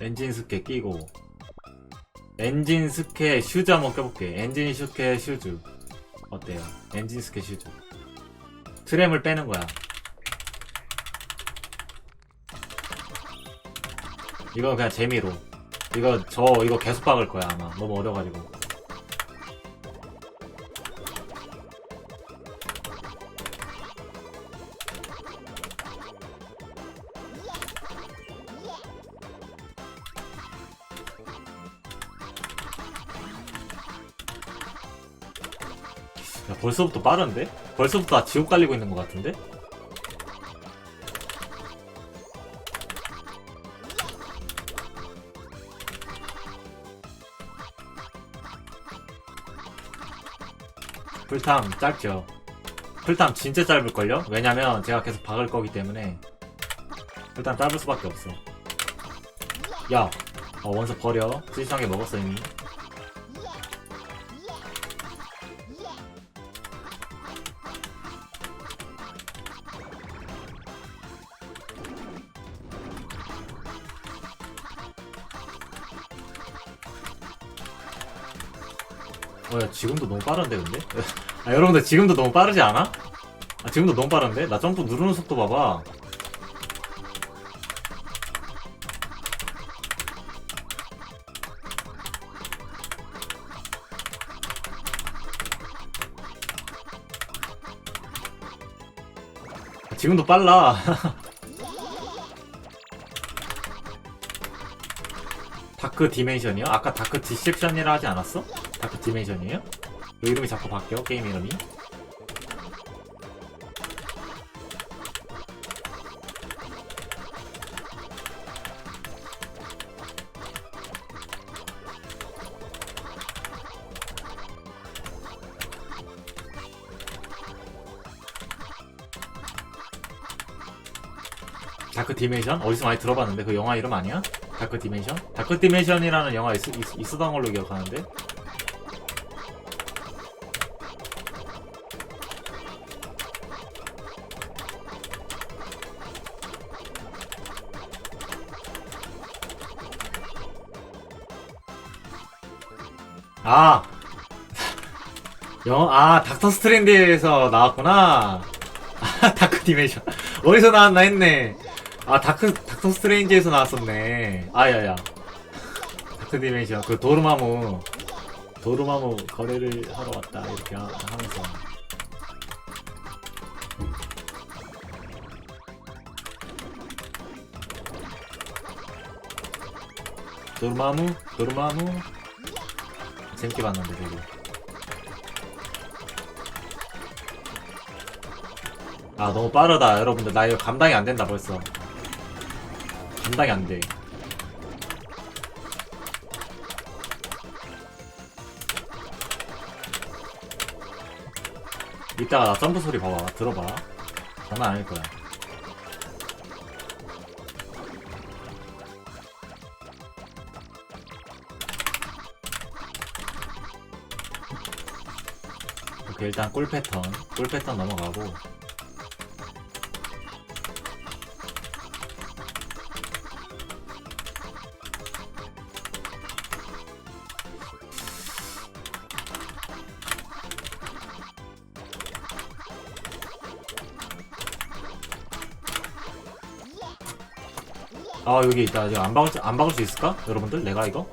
엔진 스케 끼고. 엔진 스케 슈즈 한번 껴볼게. 엔진 스케 슈즈. 어때요? 엔진 스케 슈즈. 트램을 빼는 거야. 이거 그냥 재미로. 이거 저 이거 계속 박을 거야 아마. 너무 어려가지고 야 벌써부터 빠른데? 벌써부터 나 지옥 갈리고 있는 것 같은데? 풀탐 짧죠? 풀탐 진짜 짧을걸요? 왜냐면 제가 계속 박을 거기 때문에 풀탐 짧을 수밖에 없어 야 어, 원석 버려 실성에 먹었어 이미 어, 야, 지금도 너무 빠른데, 근데? 아, 여러분들, 지금도 너무 빠르지 않아? 아, 지금도 너무 빠른데? 나 점프 누르는 속도 봐봐. 아, 지금도 빨라. 다크 디멘션이요? 아까 다크 디셉션이라 하지 않았어? 다크 디멘션이에요? 왜 이름이 자꾸 바뀌어? 게임 이름이? 다크 디멘션? 어디서 많이 들어봤는데 그 영화 이름 아니야? 다크 디멘션? 다크 디멘션이라는 영화 있, 있, 있었던 걸로 기억하는데? 아! 영, 아, 닥터 스트랜드에서 나왔구나. 아, 다크 디멘션. 어디서 나왔나 했네. 아, 다크, 닥터 스트레인지에서 나왔었네. 아 야 야. 다크 디멘션. 그 도르마무. 도르마무 거래를 하러 왔다. 이렇게 하, 하면서. 도르마무? 도르마무? 재밌게 봤는데, 되게. 아, 너무 빠르다, 여러분들. 나 이거 감당이 안 된다, 벌써. 감당이 안 돼. 이따가 나 점프 소리 봐봐. 들어봐. 장난 아닐 거야. 일단 꿀 패턴. 꿀 패턴 넘어가고. 아 여기 있다 지금 안 박을 수, 안 박을 수 있을까? 여러분들 내가 이거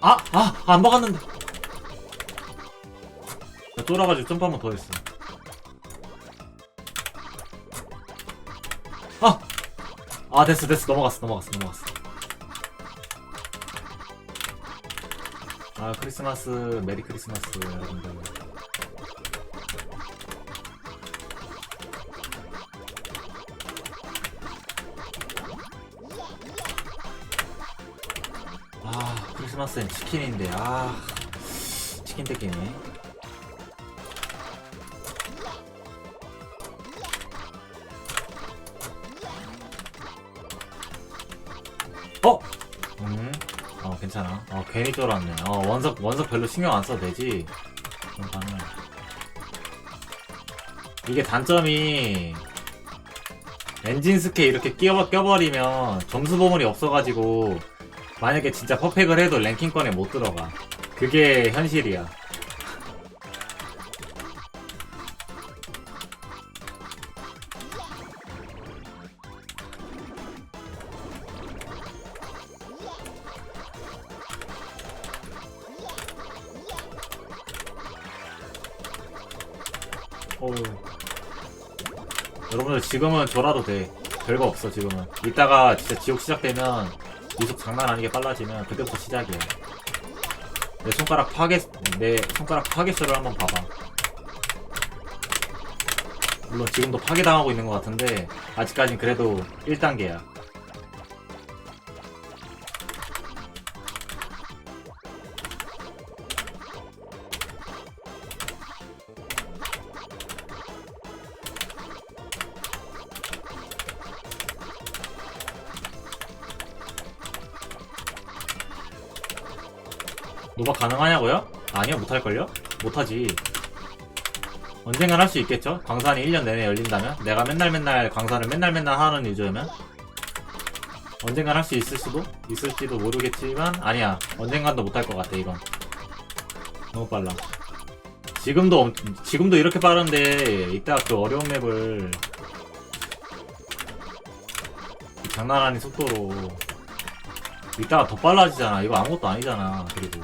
아! 아! 안 박았는데 나 쫄아가지고 점프 한 번 더 했어 아! 아 됐어 됐어 넘어갔어 넘어갔어 넘어갔어 아 크리스마스 메리 크리스마스 여러분들 크리스마스엔 치킨인데 아 치킨 뜯기네 어? 음? 어 괜찮아 어 괜히 쫄았네 어 원석 원석 별로 신경 안 써도 되지 가능해 이게 단점이 엔진 스케 이렇게 끼워, 껴버리면 점수 보물이 없어가지고 만약에 진짜 퍼펙을 해도 랭킹권에 못 들어가. 그게 현실이야. 어우. 여러분들 지금은 졸아도 돼. 별거 없어 지금은. 이따가 진짜 지옥 시작되면 이속 장난 아니게 빨라지면 그때부터 시작이야. 내 손가락 파괴 내 손가락 파괴수를 한번 봐봐. 물론 지금도 파괴당하고 있는 것 같은데 아직까진 그래도 1단계야. 가능하냐고요? 아니요 못할걸요? 못하지 언젠간 할 수 있겠죠? 광산이 1년 내내 열린다면? 내가 맨날 맨날 광산을 맨날 맨날 하는 유저면? 언젠간 할 수 있을 수도? 있을지도 모르겠지만 아니야 언젠간도 못할 것 같아 이건 너무 빨라 지금도 엄- 지금도 이렇게 빠른데 이따 그 어려운 맵을 이 장난 아닌 속도로 이따가 더 빨라지잖아 이거 아무것도 아니잖아 그리고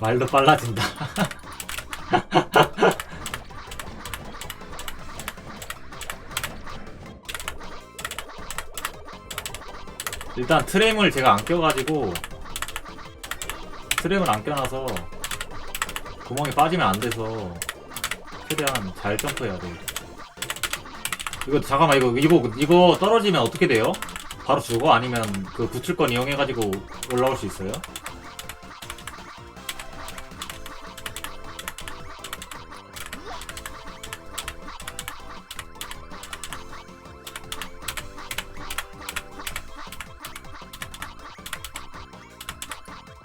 말도 빨라진다. 일단 트램을 제가 안 껴가지고 트램을 안 껴놔서 구멍이 빠지면 안 돼서 최대한 잘 점프해야 돼. 이거 잠깐만 이거 이거 이거 떨어지면 어떻게 돼요? 바로 죽어? 아니면 그 구출권 이용해가지고 올라올 수 있어요?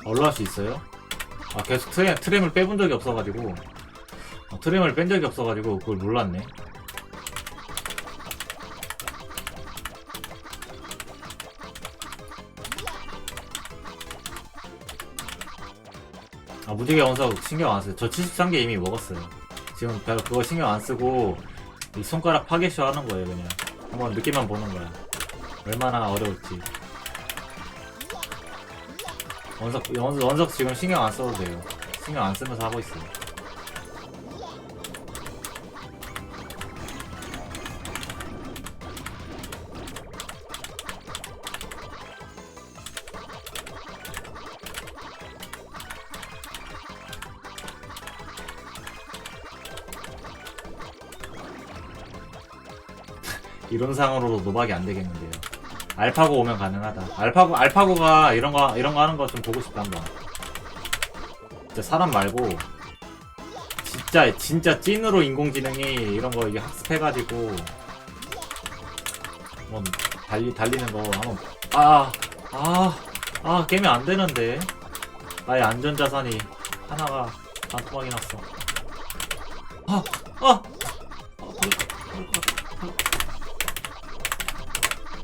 올라갈 수 있어요? 아 계속 트램, 트램을 빼본 적이 없어가지고. 어, 트램을 뺀 적이 없어가지고 그걸 몰랐네. 아 무지개 원석 신경 안 써요 저 73개 이미 먹었어요. 지금 별로 그거 신경 안 쓰고 이 손가락 파괴쇼 하는 거예요 그냥. 한번 느낌만 보는 거야. 얼마나 어려울지 원석, 원석, 원석 지금 신경 안 써도 돼요. 신경 안 쓰면서 하고 있어요. 이론상으로도 노박이 안 되겠는데요. 알파고 오면 가능하다. 알파고 알파고가 이런 거 이런 거 하는 거 좀 보고 싶다 한번. 진짜 사람 말고 진짜 진짜 찐으로 인공지능이 이런 거 이게 학습해가지고 한번 달리 달리는 거 한번 아아아 깨면 안 되는데 나의 안전 자산이 하나가 반토막이 났어. 아 아.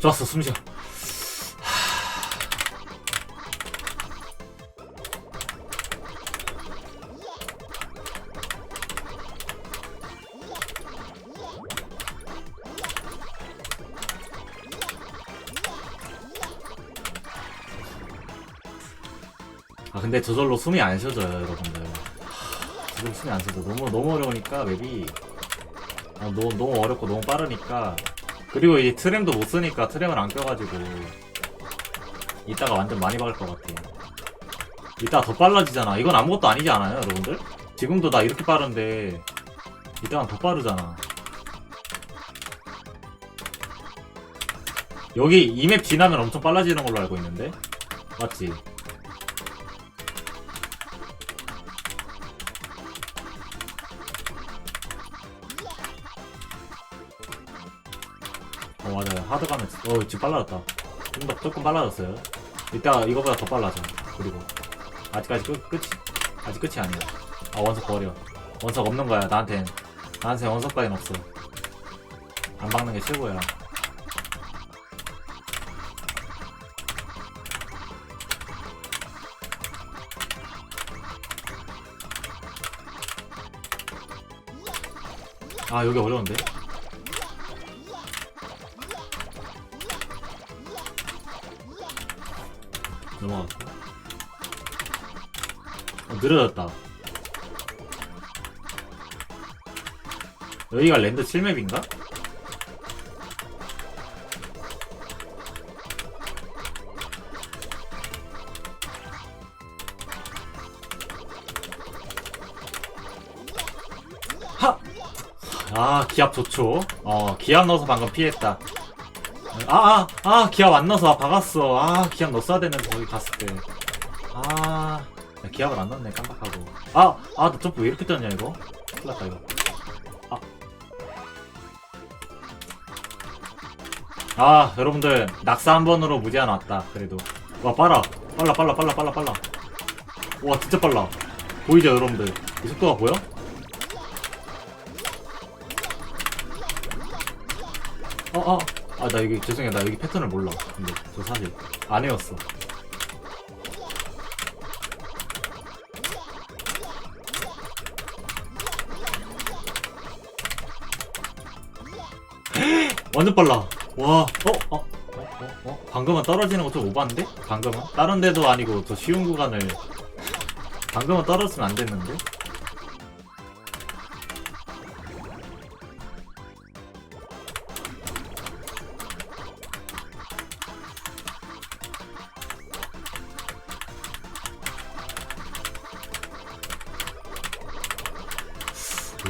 좋았어 숨 쉬어. 아 근데 저절로 숨이 안 쉬어져요 여러분들. 하, 지금 숨이 안 쉬어져. 너무 너무 어려우니까 맵이. 아, 너무 너무 어렵고 너무 빠르니까 그리고 이 트램도 못 쓰니까 트램을 안 껴가지고 이따가 완전 많이 박을 것 같아 이따가 더 빨라지잖아 이건 아무것도 아니지 않아요 여러분들? 지금도 나 이렇게 빠른데 이따가 더 빠르잖아 여기 이 맵 지나면 엄청 빨라지는 걸로 알고 있는데 맞지? 어 지금 빨라졌다. 좀 더 조금 빨라졌어요. 이따 이거보다 더 빨라져. 그리고. 아직까지 끝 끝이 아직 끝이 아니야. 아 원석 버려. 원석 없는 거야 나한텐. 나한테 원석 따윈 없어. 안 박는 게 최고야. 아 여기 어려운데 어, 느려졌다. 여기가 랜드 7맵인가? 하! 아 기압 좋죠? 어 기압 넣어서 방금 피했다. 아아 아, 아, 기압 안 넣어서 아, 박았어. 아 기압 넣었어야 되는데 거기 갔을 때아 기압을 안 넣었네 깜빡하고 아 아 나 점프 왜 이렇게 뜨냐 이거 큰일 났다 이거 아. 아 여러분들 낙사 한 번으로 무제한 왔다 그래도 와 빨라 빨라 빨라 빨라 빨라 빨라 와 진짜 빨라 보이죠 여러분들 이 속도가 보여? 어, 어. 아, 나 여기, 죄송해요. 나 여기 패턴을 몰라. 근데, 저 사실, 안 외웠어. 완전 빨라. 와, 어, 어, 어, 어, 어? 방금은 떨어지는 거 좀 오반데? 방금은? 다른 데도 아니고 더 쉬운 구간을. 방금은 떨어졌으면 안 됐는데?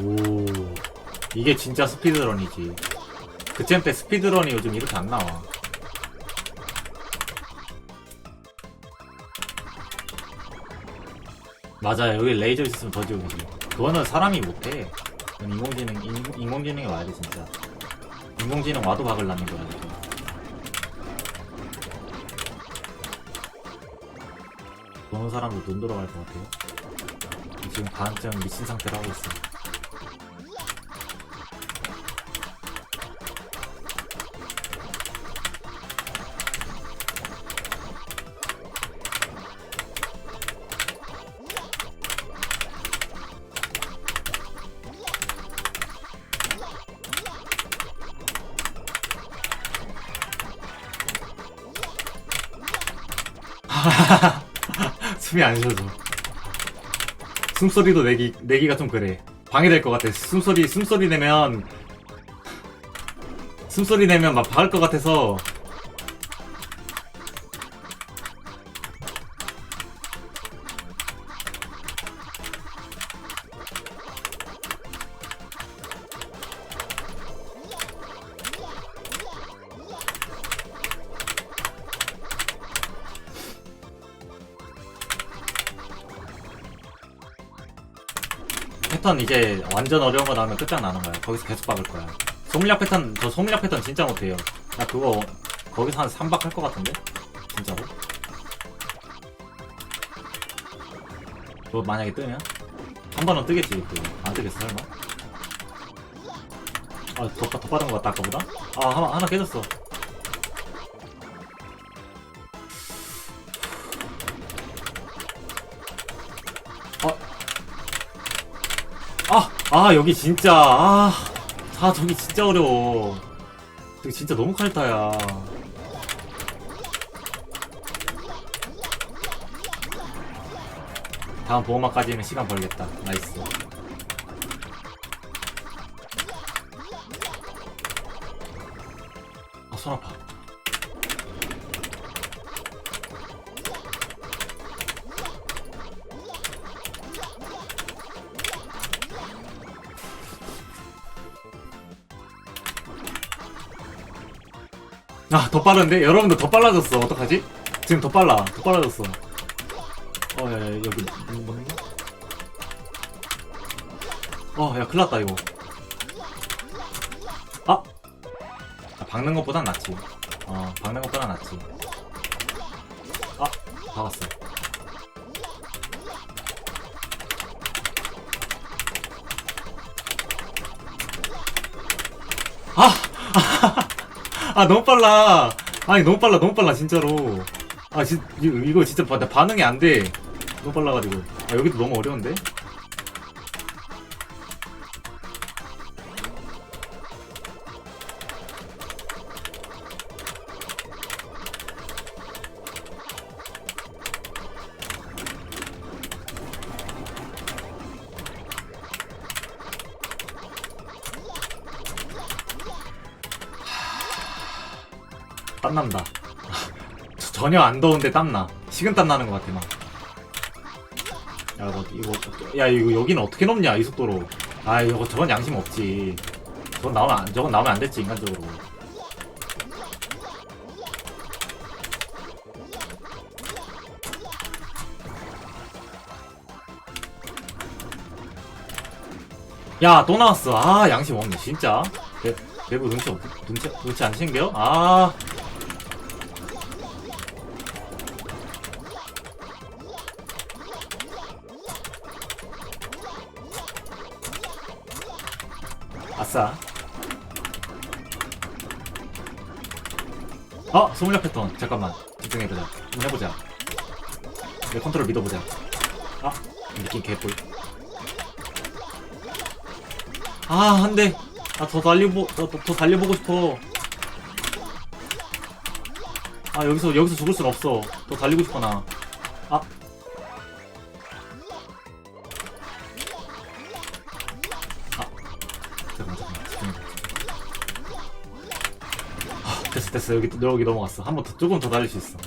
오 이게 진짜 스피드런이지 그쯤 때 스피드런이 요즘 이렇게 안 나와. 맞아요. 여기 레이저 있으면 더 지옥이지. 그거는 사람이 못해. 그건 인공지능 인, 인공지능이 와야 돼 진짜. 인공지능 와도 박을 낳는 거야. 보는 사람도 눈 돌아갈 것 같아요. 지금 반쯤 미친 상태로 하고 있어. 숨이 안 쉬어져. 숨소리도 내기 내기가 좀 그래. 방해될 것 같아. 숨소리 숨소리 내면 숨소리 내면 막 박을 것 같아서 패턴 이제 완전 어려운 거 나오면 끝장나는 거야. 거기서 계속 박을 거야. 소물약 패턴, 저 소물약 패턴 진짜 못해요. 나 그거 거기서 한 3박 할 것 같은데? 진짜로? 그거 만약에 뜨면? 한 번은 뜨겠지, 그거. 안 뜨겠어, 설마? 아, 더, 더 빠른 것 같다, 아까보다? 아, 하나, 하나 깨졌어. 어, 아, 아, 여기 진짜, 아, 아, 저기 진짜 어려워. 저기 진짜 너무 칼타야. 다음 보호막까지는 시간 벌겠다. 나이스. 아, 더 빠른데? 여러분들 더 빨라졌어. 어떡하지? 지금 더 빨라. 더 빨라졌어. 어, 야, 야, 여기, 뭐, 뭐냐? 어, 야, 큰일 났다, 이거. 아! 아, 박는 것보단 낫지. 어, 박는 것보단 낫지. 아, 박았어. 아! 아, 너무 빨라. 아니, 너무 빨라, 너무 빨라, 진짜로. 아, 진, 이거, 진짜 반응이 안 돼. 너무 빨라가지고. 아, 여기도 너무 어려운데? 땀난다. 저- 전혀 안 더운데 땀나. 식은땀 나는 것 같아, 막. 야, 이거, 이거, 야, 이거 여기는 어떻게 넘냐, 이 속도로. 아, 이거, 저건 양심 없지. 저건 나오면, 안, 저건 나오면 안 됐지, 인간적으로. 야, 또 나왔어. 아, 양심 없네, 진짜. 내, 내부 눈치, 없, 눈치, 눈치 안 챙겨? 아. 아싸. 어, 소물약 패턴. 잠깐만. 집중해보자. 한번 해보자. 내 컨트롤 믿어보자. 아, 느낌 개뿔. 아, 안 돼. 아, 더 달리보, 더, 더, 더 달려보고 싶어. 아, 여기서, 여기서 죽을 순 없어. 더 달리고 싶어, 나. 아. 아. 됐어. 여기, 여기 넘어갔어. 한 번 더, 조금 더 달릴 수 있어.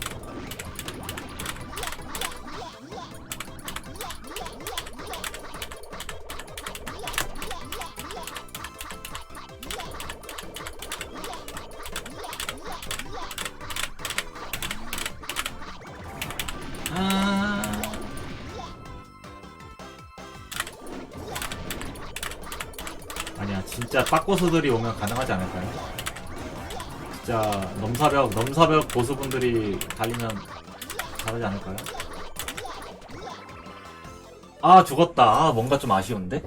아. 아니야, 진짜 빡고수들이 오면 가능하지 않을까요? 진짜 넘사벽, 넘사벽 고수분들이 달리면 잘하지 않을까요? 아, 죽었다. 아, 뭔가 좀 아쉬운데?